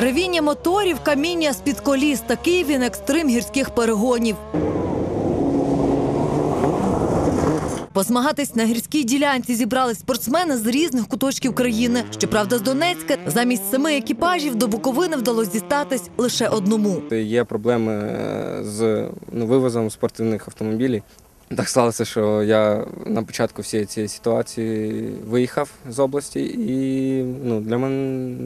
Ревіння моторів, каміння з-під коліс. Такий він екстрим гірських перегонів. Позмагатись на гірській ділянці зібрались спортсмени з різних куточків країни. Щоправда, з Донецька замість семи екіпажів до Буковини вдалося дістатись лише одному. Є проблеми е, з ну, вивозом спортивних автомобілів. Так сталося, що я на початку всієї цієї ситуації виїхав з області, і ну, для мене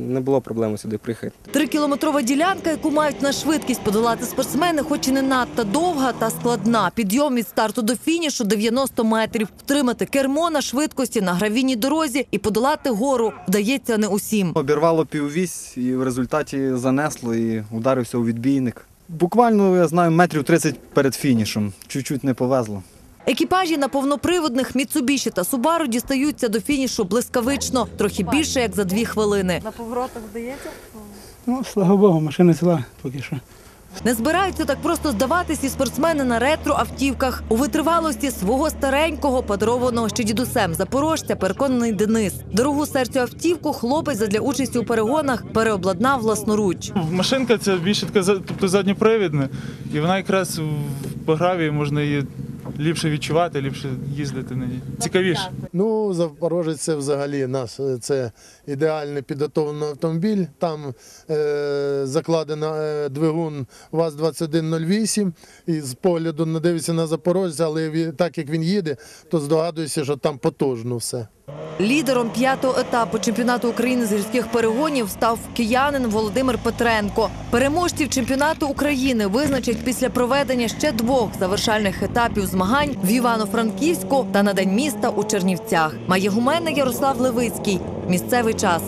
не було проблеми сюди приїхати. Трикілометрова ділянка, яку мають на швидкість подолати спортсмени, хоч і не надто довга та складна. Підйом від старту до фінішу 90 метрів. Втримати кермо на швидкості на гравійній дорозі і подолати гору вдається не усім. Обірвало піввісь і в результаті занесло і ударився у відбійник. Буквально, я знаю, метрів 30 перед фінішем. Чуть-чуть не повезло. Екіпажі на повноприводних Міцубіші та Субару дістаються до фінішу блискавично, трохи більше як за дві хвилини. На поворотах вдається? Ну, слава Богу, машина ціла поки що. Не збираються так просто здаватись і спортсмени на ретро-автівках. У витривалості свого старенького, подарованого ще дідусем запорожця, переконаний Денис. Дорогу серцю автівку хлопець задля участі у перегонах переобладнав власноруч. Машинка це більше така тобто задньопривідна, і вона якраз в- по гравії можна її ліпше відчувати, ліпше їздити на ній. Цікавіше. Ну, Запорожець це взагалі нас це ідеально підготовлений автомобіль. Там е, закладено е, двигун ВАЗ-2108. І з погляду на дивишся на Запорожця, але так як він їде, то здогадується, що там потужно все. Лідером п'ятого етапу чемпіонату України з гірських перегонів став киянин Володимир Петренко. Переможців чемпіонату України визначать після проведення ще двох завершальних етапів змагань в Івано-Франківську та на день міста у Чернівцях. Має гуменник Ярослав Левицький. Місцевий час.